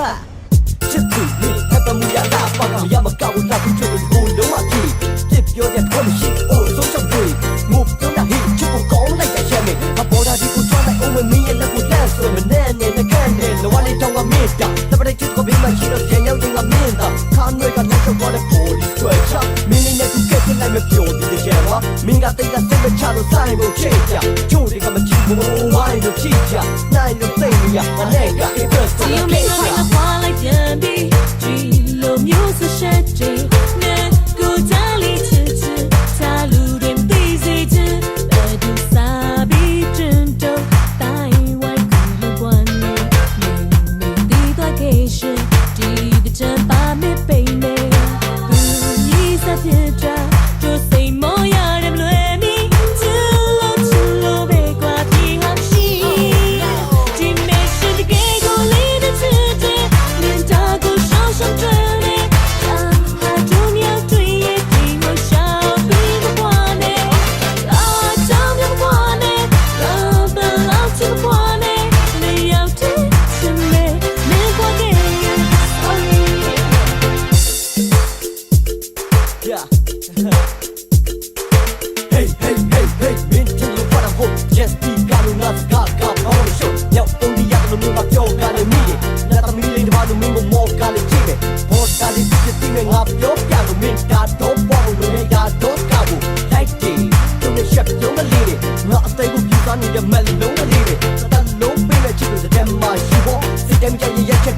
ပါကရမကောက်လာဘူးချိုးကိုလုံးဝကြည့်ပြစ်ပြောတဲ့ထွက်မရှိအိုးဆုံးချက်တွေငိုပြောတာဟိချစ်ကိုကောင်းလိုက်တဲ့ချက်နဲ့အပေါ်တာဒီကိုသွားလိုက်အောင်မင်းရဲ့လက်ကိုလန့်ဆိုမနဲ့နဲ့နဲ့ကန်နဲ့လောလေးတောင်းကမေတ္တာတပတဲ့ချစ်ကိုဘေးမှာရှိတော့ပြန်ရောက်ရင်ကမင်းသားခါနွဲကလက်ချောပေါ်တဲ့ပေါ်ဒီကျွဲချမင်းလေးနဲ့သူကက်လိုက်မပြောဒီတဲ့ချက်မှာမင်းကတိတ်ကစိတ်မချလို့ဆိုင်ဖို့ချိတ်ကြချိုးတွေကမကြည့်ဘူးဝိုင်းလို့ချိကြနိုင်လို့သိနေရမနဲ့ကအိပ်ဖက် See you make me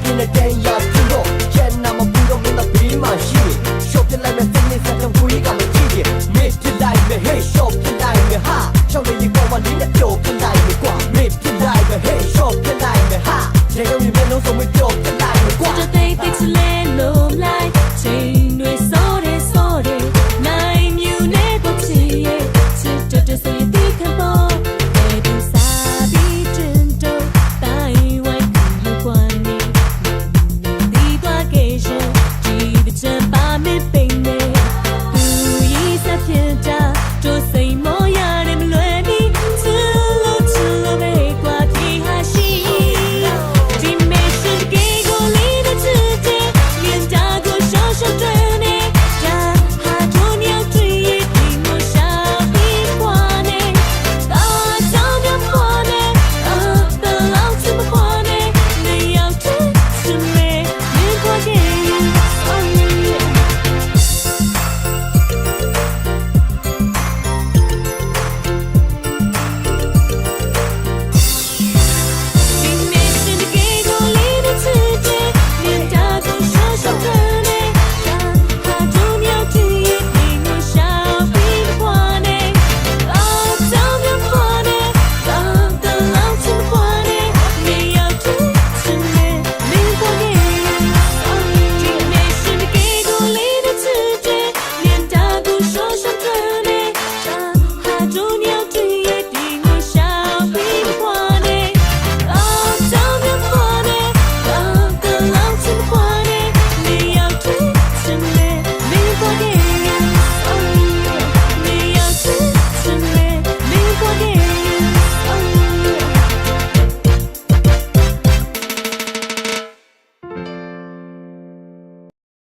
in the day, y'all.